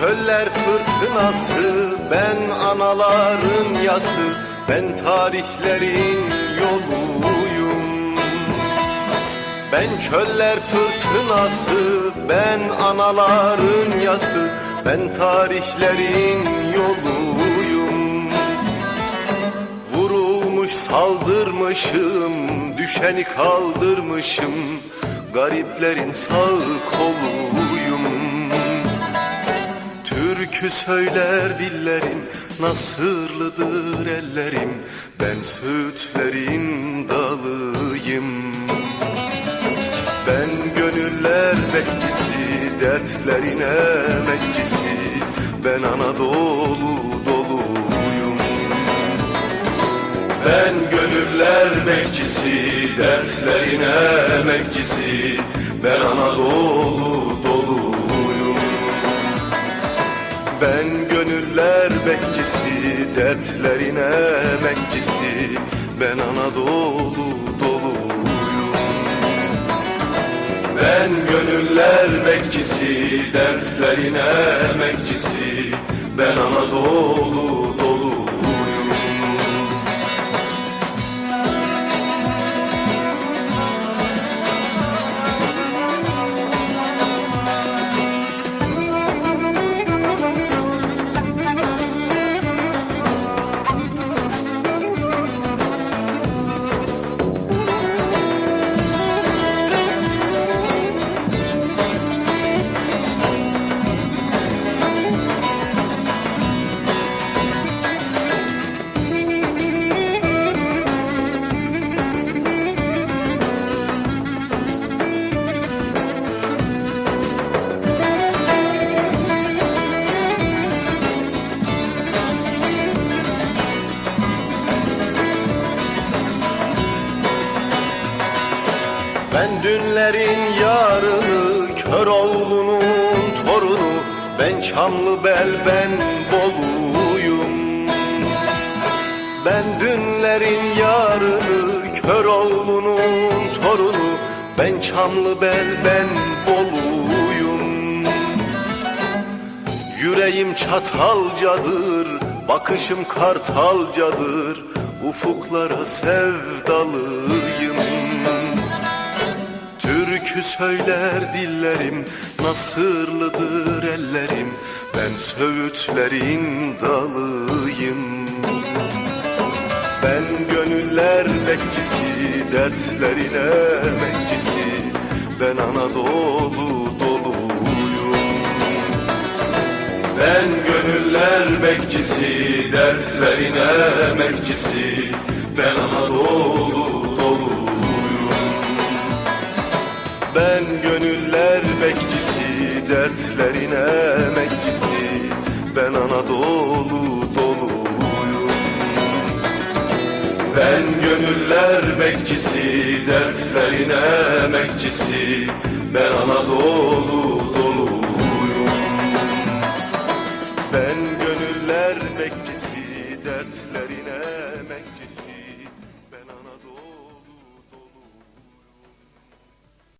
çöller fırtınası, ben anaların yası, ben tarihlerin yoluyum. Ben çöller fırtınası, ben anaların yası, ben tarihlerin yoluyum. Vurulmuş saldırmışım, düşeni kaldırmışım, gariplerin sağ koluyum. Türkü söyler dillerim, nasırlıdır ellerim, ben sütlerin dalıyım. Ben gönüller bekçisi, dertlerin emekçisi, ben Anadolu doluyum. Ben gönüller bekçisi, dertlerin emekçisi, ben Anadolu Ben gönüller bekçisi, dertlerin emekçisi, ben Anadolu doluyum. Ben gönüller bekçisi, dertlerin emekçisi, ben Anadolu doluyum. Ben dünlerin yarını, kör oğlunun torunu, ben Çamlı bel, ben Boluyum. Ben dünlerin yarını, kör oğlunun torunu, ben Çamlı bel, ben Boluyum. Yüreğim çatalcadır, bakışım kartalcadır, ufuklara sevdalıyım. Türkü söyler dillerim, nasırlıdır ellerim, ben söğütlerin dalıyım. Ben gönüller bekçisi, dertlerin emekçisi, ben Anadolu doluyum. Ben gönüller bekçisi, dertlerin emekçisi, ben Anadolu dertlerin emekçisi, ben Anadolu doluyum. Ben gönüller bekçisi, dertlerin emekçisi, ben Anadolu doluyum. Ben gönüller bekçisi, dertlerin emekçisi.